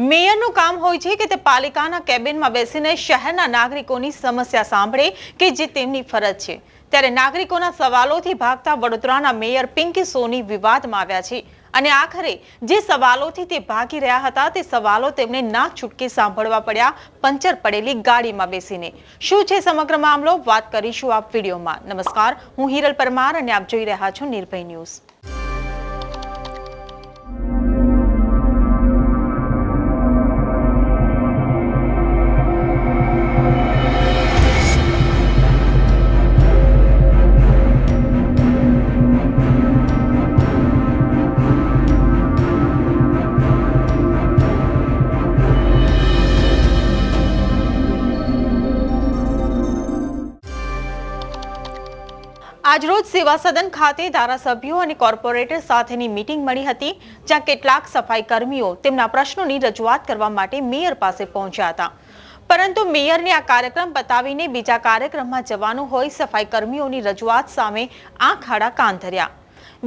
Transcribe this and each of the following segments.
મેયરનું કામ હોય છે કે તે પાલિકાના કેબિનમાં બેસીને શહેરના નાગરિકોની સમસ્યા સાંભળે કે જે તેમની ફરજ છે. ત્યારે નાગરિકોના સવાલોથી ભાગતા વડોદરાના મેયર પિંકી સોની વિવાદમાં આવ્યા છે. અને આખરે જે સવાલોથી તે ભાગી રહ્યા હતા તે સવાલો તેમને નાક છૂટકે સાંભળવા પડ્યા, પંચર પડેલી ગાડીમાં બેસીને. શું છે સમગ્ર મામલો? વાત કરીશું આપ વિડીયોમાં. નમસ્કાર, હું હિરલ પરમાર અને આપ જોઈ રહ્યા છો નિર્ભય ન્યૂઝ. આજરોજ સેવા સદન ખાતે ધારાસભ્યો અને કોર્પોરેટર સાથેની મીટિંગ મળી હતી, જ્યાં કેટલાક સફાઈ કર્મીઓ તેમના પ્રશ્નોની રજૂઆત કરવા માટે મેયર પાસે પહોંચ્યા હતા. પરંતુ મેયરને આ કાર્યક્રમ બતાવીને બીજા કાર્યક્રમમાં જવાનું હોય, સફાઈ કર્મીઓની રજૂઆત સામે આંખ આડા કાન ધર્યા.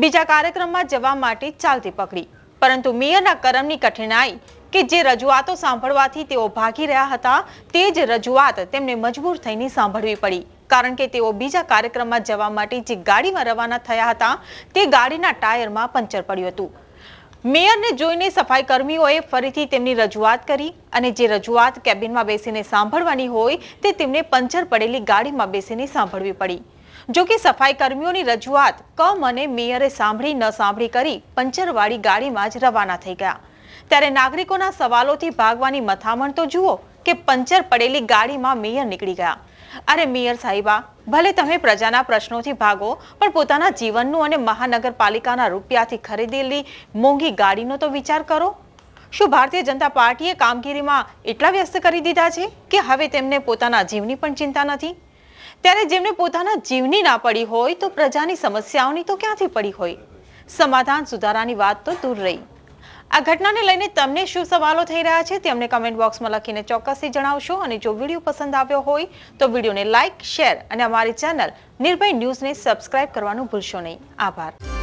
બીજા કાર્યક્રમમાં જવા માટે ચાલતી પકડી. પરંતુ મેયરના કરમની કઠિનાઈ કે જે રજૂઆતો સાંભળવાથી તેઓ ભાગી રહ્યા હતા, તે જ રજૂઆત તેમને મજબૂર થઈને સાંભળવી પડી. કારણ કે તેઓ બીજા કાર્યક્રમમાં જવા માટે જે ગાડીમાં રવાના થયા હતા, તે ગાડીના ટાયરમાં પંચર પડ્યું હતું. મેયરને જોઈને સફાઈ કર્મીઓએ ફરીથી તેમની રજૂઆત કરી અને જે રજૂઆત કેબિનમાં બેસીને સાંભળવાની હોય, તે તેમને પંચર પડેલી ગાડીમાં બેસીને સાંભળવી પડી. જો કે સફાઈ કર્મીઓની રજૂઆત કમ અને મેયરે સાંભળી ન સાંભળી કરી પંચરવાળી ગાડીમાં જ રવાના થઈ ગયા. ત્યારે નાગરિકોના સવાલોથી ભાગવાની મથામણ તો જુઓ કે પંચર પડેલી ગાડીમાં મેયર નીકળી ગયા. અરે મેયર સાહેબા, ભલે તમે પ્રજાના પ્રશ્નોથી ભાગો, પણ પોતાના જીવનનું અને મહાનગરપાલિકાના રૂપિયાથી ખરીદેલી મોંઘી ગાડીનો તો વિચાર કરો. શું ભારતીય જનતા પાર્ટીએ કામગીરીમાં એટલા વ્યસ્ત કરી દીધા છે કે હવે તેમને પોતાના જીવની પણ ચિંતા નથી? ત્યારે જેમને પોતાના જીવની ના પડી હોય તો પ્રજાની સમસ્યાઓની તો ક્યાંથી પડી હોય? સમાધાન સુધારાની વાત તો દૂર રહી. આ ઘટનાને લઈને તમને શું સવાલો થઈ રહ્યા છે તે અમને કમેન્ટ બોક્સમાં લખીને ચોક્કસથી જણાવશો અને જો વીડિયો પસંદ આવ્યો હોય તો વિડીયોને લાઇક શેર અને અમારી ચેનલ નિર્ભય ન્યૂઝને સબસ્ક્રાઇબ કરવાનું ભૂલશો નહીં. આભાર.